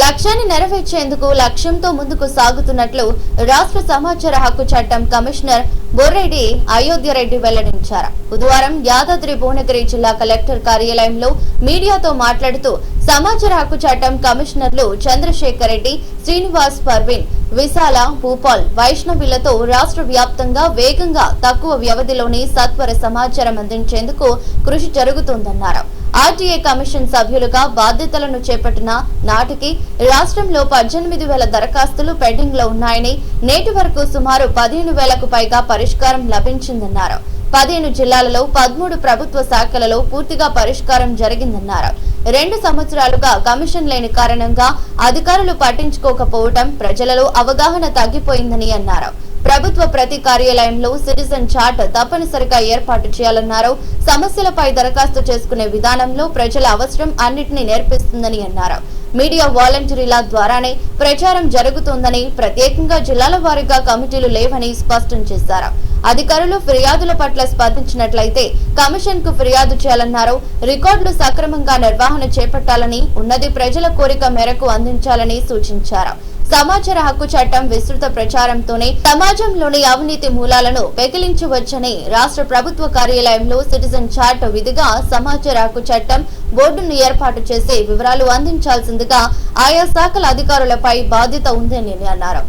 లక్ష్యాన్ని నెరవేర్చేందుకు లక్ష్యంతో ముందుకు సాగుతున్నట్లు రాష్ట్ర సమాచార హక్కు చట్టం కమిషనర్ బొర్రెడ్డి అయోధ్య రెడ్డి వెల్లడించారు. బుధవారం యాదాద్రి భువనగిరి జిల్లా కలెక్టర్ కార్యాలయంలో మీడియాతో మాట్లాడుతూ సమాచార హక్కు చట్టం కమిషనర్లు చంద్రశేఖర్ రెడ్డి శ్రీనివాస్ పర్వీన్ విశాల భూపాల్ వైష్ణవిలతో రాష్ట్ర వ్యాప్తంగా వేగంగా తక్కువ వ్యవధిలోని సత్వర సమాచారం అందించేందుకు కృషి జరుగుతోందన్నారు. ఆర్టీఏ కమిషన్ సభ్యులుగా బాధ్యతలను చేపట్టిన నాటికి రాష్ట్రంలో పద్దెనిమిది వేల దరఖాస్తులు పెండింగ్లో ఉన్నాయని నేటి వరకు సుమారు పదిహేను వేలకు పైగా పరిష్కారం లభించిందన్నారు. పదిహేను జిల్లాలలో పదమూడు ప్రభుత్వ శాఖలలో పూర్తిగా పరిష్కారం జరిగిందన్నారు. రెండు సంవత్సరాలుగా కమిషన్ లేని కారణంగా అధికారులు పట్టించుకోకపోవటం ప్రజలలో అవగాహన తగ్గిపోయిందని అన్నారు. ప్రభుత్వ ప్రతి కార్యాలయంలో సిటిజన్ చార్ట్ తప్పనిసరిగా ఏర్పాటు చేయాలన్నారు. సమస్యలపై దరఖాస్తు చేసుకునే విధానంలో ప్రజల అవసరం అన్నింటినీ నేర్పిస్తుందని అన్నారు. మీడియా వాలంటీర్ల ద్వారానే ప్రచారం జరుగుతోందని ప్రత్యేకంగా జిల్లాల వారీగా కమిటీలు లేవని స్పష్టం చేశారు. అధికారులు ఫిర్యాదుల పట్ల స్పందించినట్లయితే కమిషన్కు ఫిర్యాదు చేయాలన్నారు. రికార్డులు సక్రమంగా నిర్వహణ చేపట్టాలని ఉన్నది ప్రజల కోరిక మేరకు అందించాలని సూచించారు. సమాచార హక్కు చట్టం విస్తృత ప్రచారంతోనే సమాజంలోని అవినీతి మూలాలను పెకిలించవచ్చని రాష్ట్ర ప్రభుత్వ కార్యాలయంలో సిటిజన్ చార్ట్ విధిగా సమాచార హక్కు చట్టం బోర్డును ఏర్పాటు చేసి వివరాలు అందించాల్సిందిగా ఆయా శాఖల అధికారులపై బాధ్యత ఉందని అన్నారు.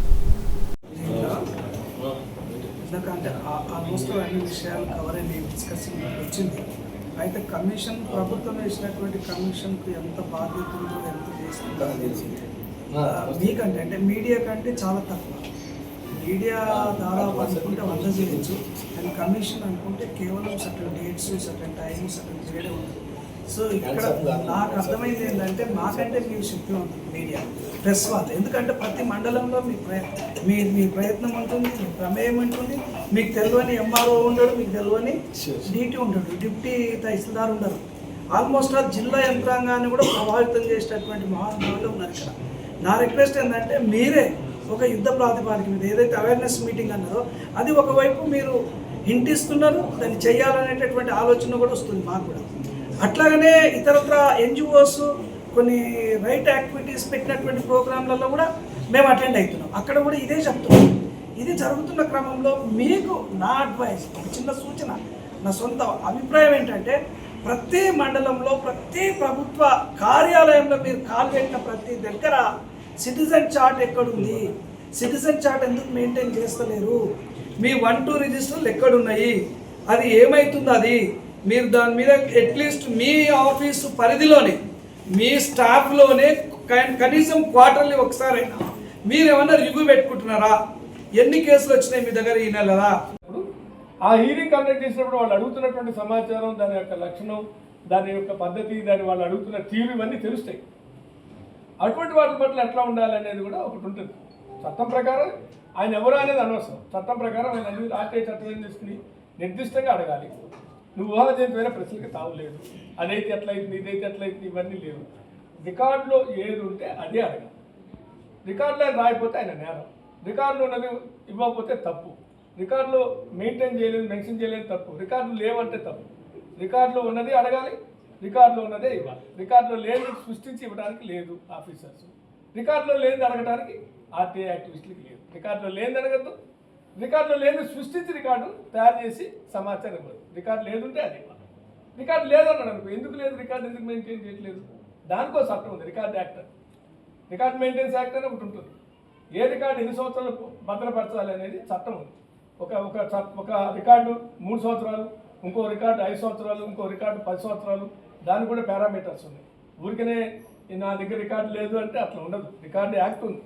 అయితే కమిషన్ ప్రభుత్వం వేసినటువంటి కమిషన్కు ఎంత బాధ్యత ఉందో ఎంత చేస్తుందో మీకంటే అంటే మీడియా కంటే చాలా తక్కువ. మీడియా దాదాపు అనుకుంటే వంద చేయొచ్చు. కానీ కమిషన్ అనుకుంటే కేవలం certain dates certain time certain period ఉంది సో ఇక్కడ నాకు అర్థమైంది ఏంటంటే మాకంటే మీ శక్తి ఉంది మీడియా ప్రెస్ వాళ్ళు. ఎందుకంటే ప్రతి మండలంలో మీ మీ మీ ప్రయత్నం ఉంటుంది మీ ప్రమేయం ఉంటుంది. మీకు తెలియని ఎంఆర్ఓ ఉండడు మీకు తెలియని డీటీ ఉండడు డిప్టీ తహసీల్దార్ ఉండరు. ఆల్మోస్ట్ ఆ జిల్లా యంత్రాంగాన్ని కూడా ప్రభావితం చేసేటటువంటి మహానుభావులు ఉన్నారు ఇక్కడ. నా రిక్వెస్ట్ ఏంటంటే మీరే ఒక యుద్ధ ప్రాతిపాదిక మీద ఏదైతే అవేర్నెస్ మీటింగ్ అన్నారో అది ఒకవైపు మీరు హింటిస్తున్నారు దాన్ని చేయాలనేటటువంటి ఆలోచన కూడా వస్తుంది మాకు కూడా. అట్లాగనే ఇతరత్ర ఎన్జిఓస్ కొన్ని రైట్ యాక్టివిటీస్ పెట్టినటువంటి ప్రోగ్రాంలలో కూడా మేము అటెండ్ అవుతున్నాం. అక్కడ కూడా ఇదే చెప్తున్నాం. ఇది జరుగుతున్న క్రమంలో మీకు నా అడ్వైస్ ఒక చిన్న సూచన నా సొంత అభిప్రాయం ఏంటంటే ప్రతి మండలంలో ప్రతి ప్రభుత్వ కార్యాలయంలో మీరు కాల్ పెట్టిన ప్రతి దగ్గర సిటిజన్ చార్ట్ ఎక్కడుంది? సిటిజన్ చార్ట్ ఎందుకు మెయింటైన్ చేస్తలేరు? మీ వన్ టూ రిజిస్టర్లు ఎక్కడున్నాయి? అది ఏమవుతుంది అది? మీరు దాని మీద అట్లీస్ట్ మీ ఆఫీసు పరిధిలోనే మీ స్టాఫ్లోనే కనీసం క్వార్టర్లీ ఒకసారైనా మీరు ఏమన్నా రివ్యూ పెట్టుకుంటున్నారా? ఎన్ని కేసులు వచ్చినాయి మీ దగ్గర ఈ నెలలా ఆ హీరింగ్ కండక్ట్ చేసినప్పుడు వాళ్ళు అడుగుతున్నటువంటి సమాచారం దాని యొక్క లక్షణం దాని యొక్క పద్ధతి దాని వాళ్ళు అడుగుతున్న తీరు ఇవన్నీ తెలుస్తాయి. అటువంటి వాటి పట్ల ఎట్లా ఉండాలి అనేది కూడా ఒకటి ఉంటుంది. చట్టం ప్రకారం ఆయన ఎవరు అనేది అనవసరం. చట్టం ప్రకారం ఆయన అన్ని ఆర్టీఐ చట్టం ఏం తీసుకుని నిర్దిష్టంగా అడగాలి. నువ్వు ఊహాజనితమైన ప్రశ్నలకి తావులేదు అదైతే ఎట్లయితుంది ఇదైతే ఎట్లయితుంది ఇవన్నీ లేవు. రికార్డులో ఏది ఉంటే అదే అడగాలి. రికార్డులో ఆయన రాయిపోతే ఆయన నేరం. రికార్డులో ఉన్నది ఇవ్వకపోతే తప్పు. రికార్డులో మెయింటైన్ చేయలేదు మెన్షన్ చేయలేదు తప్పు. రికార్డులు లేవంటే తప్పు. రికార్డులో ఉన్నది అడగాలి రికార్డులో ఉన్నదే ఇవ్వాలి రికార్డులో లేని సృష్టించి ఇవ్వడానికి లేదు ఆఫీసర్స్. రికార్డులో లేనిది అడగడానికి ఆర్టీఐ యాక్టివిస్టులకి లేదు. రికార్డులో లేనిది అడగద్దు. రికార్డులో లేని సృష్టించి రికార్డు తయారు చేసి సమాచారం ఇవ్వదు. రికార్డు లేదుంటే అది ఇవ్వాలి రికార్డు లేదన్నాడు అనుకో ఎందుకు లేదు? రికార్డు ఎందుకు మెయింటైన్ చేయట్లేదు? దానికో చట్టం ఉంది record act record record maintenance act అని ఒకటి ఉంటుంది. ఏ రికార్డు ఎన్ని సంవత్సరాలు భద్రపరచాలి అనేది చట్టం ఉంది. ఒక ఒక ఒక రికార్డు మూడు సంవత్సరాలు ఇంకో రికార్డు ఐదు సంవత్సరాలు ఇంకో రికార్డు పది సంవత్సరాలు దానికి కూడా పారామీటర్స్ ఉన్నాయి. ఊరికనే నా దగ్గర రికార్డు లేదు అంటే అట్లా ఉండదు. రికార్డు యాక్ట్ ఉంది.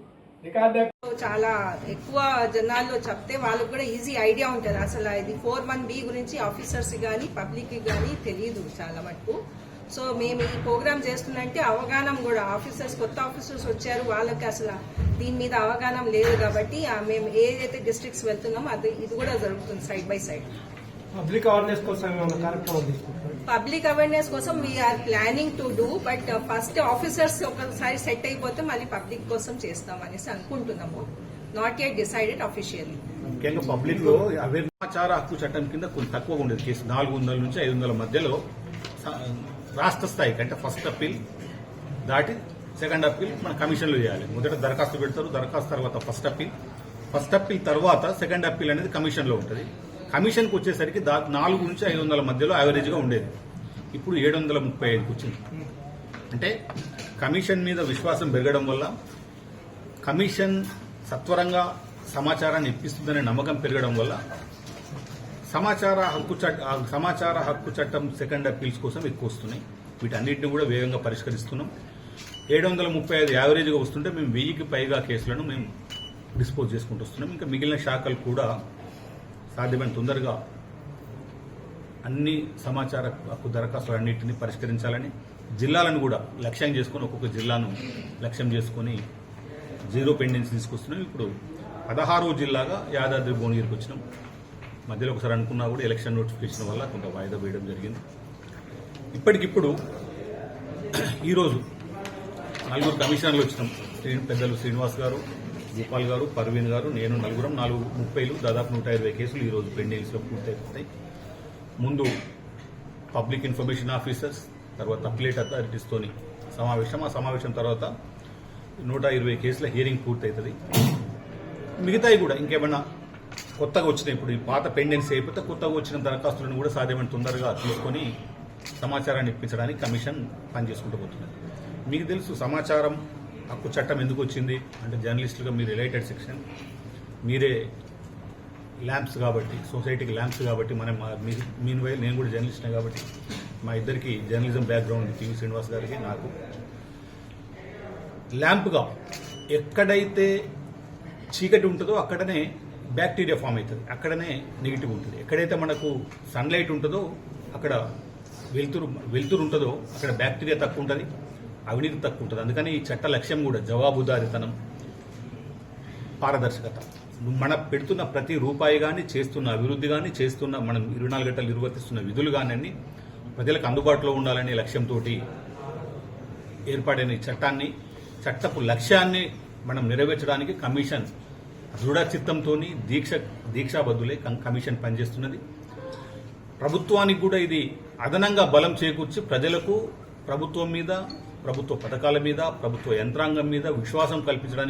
రికార్డు యాక్ట్ చాలా ఎక్కువ జనాల్లో చెప్తే వాళ్ళకి కూడా ఈజీ ఐడియా ఉంటుంది. అసలు ఇది ఫోర్ వన్ బి గురించి ఆఫీసర్స్ కానీ పబ్లిక్ కానీ తెలియదు చాలా మటుకు. సో మేము ఈ ప్రోగ్రామ్ చేస్తున్నంటే అవగాహన కూడా ఆఫీసర్స్ కొత్త ఆఫీసర్స్ వచ్చారు. వాళ్ళకి అసలు దీని మీద అవగాహన లేదు కాబట్టి మేము ఏదైతే డిస్ట్రిక్ట్స్ వెళ్తున్నామో అది ఇది కూడా జరుగుతుంది side by side public awareness కోసం పబ్లిక్ అవేర్నెస్ కోసం we're planning to do but first officers ఒకసారి సెట్ అయిపోతే మళ్ళీ పబ్లిక్ కోసం చేస్తాం అనేసి అనుకుంటున్నాము. నాట్ యెట్ డిసైడెడ్ అఫీషియల్లీ ముఖ్యంగా పబ్లిక్లో అవేర్ సమాచార హక్కు చట్టం కింద కొంచెం తక్కువ ఉండేది. కేసు నాలుగు వందల నుంచి ఐదు వందల మధ్యలో రాష్ట్ర స్థాయికి అంటే ఫస్ట్ అప్పీల్ దాటి సెకండ్ అప్పీల్ మన కమిషన్లో చేయాలి. మొదట దరఖాస్తు పెడతారు దరఖాస్తు తర్వాత ఫస్ట్ అప్పీల్ ఫస్ట్ అప్పీల్ తర్వాత సెకండ్ అప్పీల్ అనేది కమిషన్లో ఉంటుంది. కమిషన్కి వచ్చేసరికి దా నాలుగు నుంచి ఐదు వందల మధ్యలో యావరేజ్గా ఉండేది. ఇప్పుడు ఏడు వందల ముప్పై ఐదుకి వచ్చింది అంటే కమిషన్ మీద విశ్వాసం పెరగడం వల్ల కమిషన్ సత్వరంగా సమాచారాన్ని ఇప్పిస్తుందనే నమ్మకం పెరగడం వల్ల సమాచార హక్కు చట్ట సమాచార హక్కు చట్టం సెకండ్ అప్పీల్స్ కోసం ఎక్కువ వస్తున్నాయి. వీటన్నిటిని కూడా వేగంగా పరిష్కరిస్తున్నాం. ఏడు వందల ముప్పై ఐదు యావరేజ్గా వస్తుంటే మేము వెయ్యికి పైగా కేసులను మేము డిస్పోజ్ చేసుకుంటూ వస్తున్నాం. ఇంకా మిగిలిన శాఖలు కూడా సాధ్యమైన తొందరగా అన్ని సమాచార హక్కు దరఖాస్తులన్నింటినీ పరిష్కరించాలని జిల్లాలను కూడా లక్ష్యం చేసుకొని ఒక్కొక్క జిల్లాను లక్ష్యం చేసుకొని జీరో పెండెన్స్ తీసుకొస్తున్నాం. ఇప్పుడు పదహారో జిల్లాగా యాదాద్రి భువనగిరికి వచ్చినాం. మధ్యలో ఒకసారి అనుకున్నా కూడా ఎలక్షన్ నోటిఫికేషన్ వల్ల కొంత వాయిదా వేయడం జరిగింది. ఇప్పటికిప్పుడు ఈరోజు నలుగురు కమిషనర్లు వచ్చినాం. శ్రీ- పెద్దలు శ్రీనివాస్ గారు గోపాల్ గారు పర్వీన్ గారు నేను నలుగురం నాలుగు ముప్పైలు దాదాపు నూట ఇరవై కేసులు ఈరోజు పెండింగ్స్లో పూర్తయిపోతాయి ముందు పబ్లిక్ ఇన్ఫర్మేషన్ ఆఫీసర్స్ తర్వాత అప్లేట్ అథారిటీస్తోని సమావేశం. ఆ సమావేశం తర్వాత నూట ఇరవై కేసుల హియరింగ్ పూర్తవుతుంది. మిగతాయి కూడా ఇంకేమైనా కొత్తగా వచ్చిన ఇప్పుడు ఈ పాత పెండెన్స్ అయిపోతే కొత్తగా వచ్చిన దరఖాస్తులను కూడా సాధ్యమైన తొందరగా తీసుకొని సమాచారాన్ని ఇప్పించడానికి కమిషన్ పనిచేసుకుంటూ పోతుంది మీకు తెలుసు సమాచారం హక్కు చట్టం ఎందుకు వచ్చింది అంటే జర్నలిస్టులుగా మీరు రిలేటెడ్ సెక్షన్ మీరే ల్యాంప్స్ కాబట్టి సొసైటీకి ల్యాంప్స్ కాబట్టి మనం మీన్ వై నేను కూడా జర్నలిస్ట్నే కాబట్టి మా ఇద్దరికి జర్నలిజం బ్యాక్గ్రౌండ్ టీవీ శ్రీనివాస్ గారికి నాకు. ల్యాంప్గా ఎక్కడైతే చీకటి ఉంటుందో అక్కడనే బ్యాక్టీరియా ఫామ్ అవుతుంది. అక్కడనే నెగిటివ్ ఉంటుంది. ఎక్కడైతే మనకు సన్లైట్ ఉంటుందో అక్కడ వెలుతురు వెలుతురు ఉంటుందో అక్కడ బ్యాక్టీరియా తక్కువ ఉంటుంది. అవినీతి తక్కువ ఉంటుంది అందుకని ఈ చట్ట లక్ష్యం కూడా జవాబుదారితనం పారదర్శకత. మన పెడుతున్న ప్రతి రూపాయి కానీ చేస్తున్న అభివృద్ధి కానీ చేస్తున్న మనం ఇరవై నాలుగు గంటలు నిర్వర్తిస్తున్న విధులు కానీ ప్రజలకు అందుబాటులో ఉండాలనే లక్ష్యంతో ఏర్పడిన చట్టాన్ని చట్టపు లక్ష్యాన్ని మనం నెరవేర్చడానికి కమిషన్ దృఢ చిత్తంతో దీక్ష దీక్షాబద్ధులే కమిషన్ పనిచేస్తున్నది. ప్రభుత్వానికి కూడా ఇది అదనంగా బలం చేకూర్చి ప్రజలకు ప్రభుత్వం మీద ప్రభుత్వ పథకాల మీద ప్రభుత్వ యంత్రాంగం మీద విశ్వాసం కల్పించడానికి